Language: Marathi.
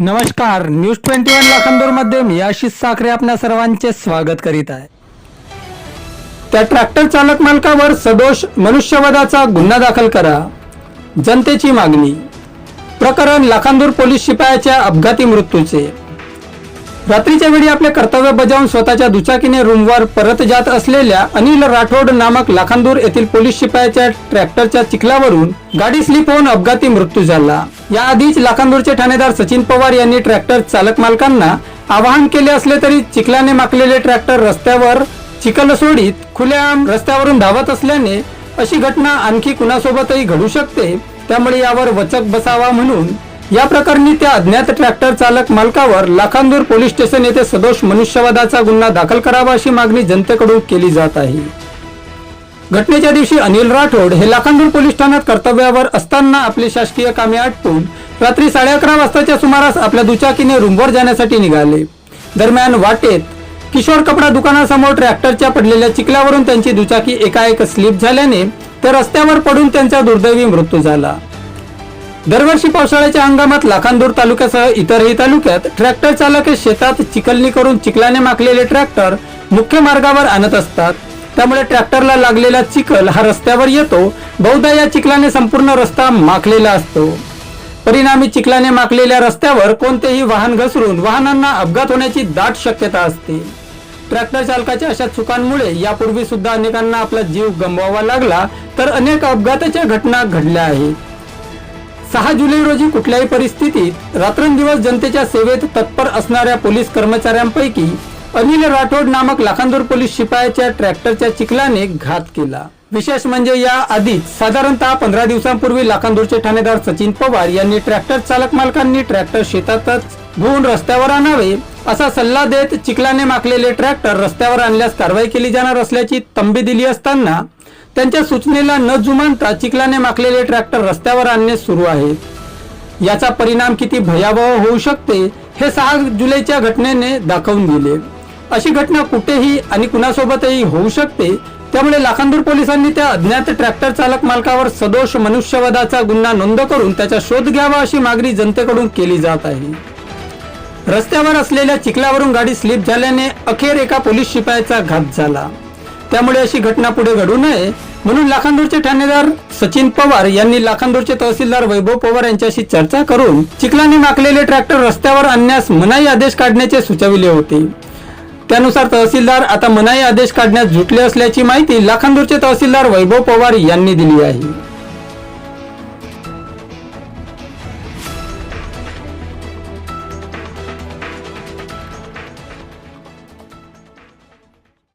नमस्कार न्यूज ट्वेंटी वन लाखांदूरमध्ये मी आशिष साखरे आपल्या सर्वांचे स्वागत करीत आहे. त्या ट्रॅक्टर चालक मालकावर सदोष मनुष्यवधाचा गुन्हा दाखल करा. जनतेची मागणी. प्रकरण लाखांदूर पोलीस शिपायाच्या अपघाती मृत्यूचे. रात्रीच्या वेळी आपले कर्तव्य बजावून स्वतःच्या दुचाकीने रूमवर परत जात असलेल्या अनिल राठोड नामक लाखांदूर येथील पोलीस शिपायाच्या ट्रॅक्टरच्या चिखलावरून गाडी स्लिप होऊन अपघाती मृत्यू झाला. याआधीच लाखांदूरचे ठाणेदार सचिन पवार यांनी ट्रॅक्टर चालक मालकांना आवाहन केले असले तरी चिखलाने माखलेले ट्रॅक्टर रस्त्यावर चिखल सोडीत खुल्याआम रस्त्यावरून धावत असल्याने अशी घटना आणखी कुणासोबतही घडू शकते त्यामुळे यावर वचक बसावा म्हणून या प्रकरणी त्या अज्ञात ट्रॅक्टर चालक मालकावर लाखांदूर पोलीस स्टेशन येथे सदोष मनुष्यवादाचा गुन्हा दाखल करावा अशी मागणी जनतेकडून केली जात आहे. घटनेच्या दिवशी अनिल राठोड हे लाखांदूर पोलीस ठाण्यात कर्तव्यावर असताना आपली शासकीय कामे आटपून रात्री साडे अकरा वाजताच्या सुमारास आपल्या दुचाकीने रूमवर जाण्यासाठी निघाले. दरम्यान वाटेत किशोर कपडा दुकानासमोर ट्रॅक्टरच्या पडलेल्या चिखल्यावरून त्यांची दुचाकी एकाएक स्लिप झाल्याने ते रस्त्यावर पडून त्यांचा दुर्दैवी मृत्यू झाला. दरवर्षी पावसाळ्याच्या हंगामात लाखांदूर तालुक्यासह इतरही तालुक्यात ट्रॅक्टर चालक हे शेतात चिखलणी करून चिखलाने माखलेले ट्रॅक्टर मुख्य मार्गावर आणत असतात. त्यामुळे ट्रॅक्टरला लागलेला चिखल हा रस्त्यावर येतो. बहुधा या चिखलाने संपूर्ण रस्ता माखलेला असतो. परिणामी चिखलाने माखलेल्या रस्त्यावर कोणतेही वाहन घसरून वाहनांना अपघात होण्याची दाट शक्यता असते. ट्रॅक्टर चालकाच्या अशा चुकांमुळे यापूर्वी सुद्धा अनेकांना आपला जीव गमवावा लागला तर अनेक अपघाताच्या घटना घडल्या आहेत. सहा जुलै रोजी कुठल्याही परिस्थितीत रात्रंदिवस जनतेच्या सेवेत तत्पर असणाऱ्या पोलीस कर्मचाऱ्यांपैकी अनिल राठोड नामक लाखांदूर पोलीस शिपायाच्या ट्रॅक्टरच्या चिखलाने घात केला. विशेष म्हणजे या आधीच साधारणतः पंधरा दिवसांपूर्वी लाखांदूरचे ठाणेदार सचिन पवार यांनी ट्रॅक्टर चालक मालकांनी ट्रॅक्टर शेतातच घेऊन रस्त्यावर आणावे असा सल्ला देत चिखलाने माखलेले ट्रॅक्टर रस्त्यावर आणल्यास कारवाई केली जाणार असल्याची तंबी दिली असताना त्यांच्या सूचनेला न जुमानता चिखलाने माखलेले ट्रॅक्टर रस्त्यावर आणणे सुरू आहेत याचा परिणाम किती भयावह होऊ शकते हे सहा जुलैच्या घटनेने दाखवून दिले. अशी घटना कुठेही आणि कुणासोबतही होऊ शकते त्यामुळे लाखांदूर पोलिसांनी त्या अज्ञात ट्रॅक्टर चालक मालकावर सदोष मनुष्यवधाचा गुन्हा नोंद करून त्याचा शोध घ्यावा अशी मागणी जनतेकडून केली जात आहे. रस्त्यावर असलेल्या चिखलावरून गाडी स्लिप झाल्याने अखेर एका पोलीस शिपायाचा घात झाला. त्यामुळे अशी घटना पुढे घडू नये. म्हणून लाखांदूरचे ठाणेदार सचिन पवार यांनी लाखांदूरचे तहसीलदार वैभव पवार यांच्याशी चर्चा करून चिखलाने माकलेले ट्रॅक्टर रस्त्यावर आणण्यास मनाई आदेश काढण्याचे सुचविले होते. त्यानुसार तहसीलदार आता मनाई आदेश काढण्यास जुटले असल्याची माहिती लाखांदूरचे तहसीलदार वैभव पवार यांनी दिली आहे.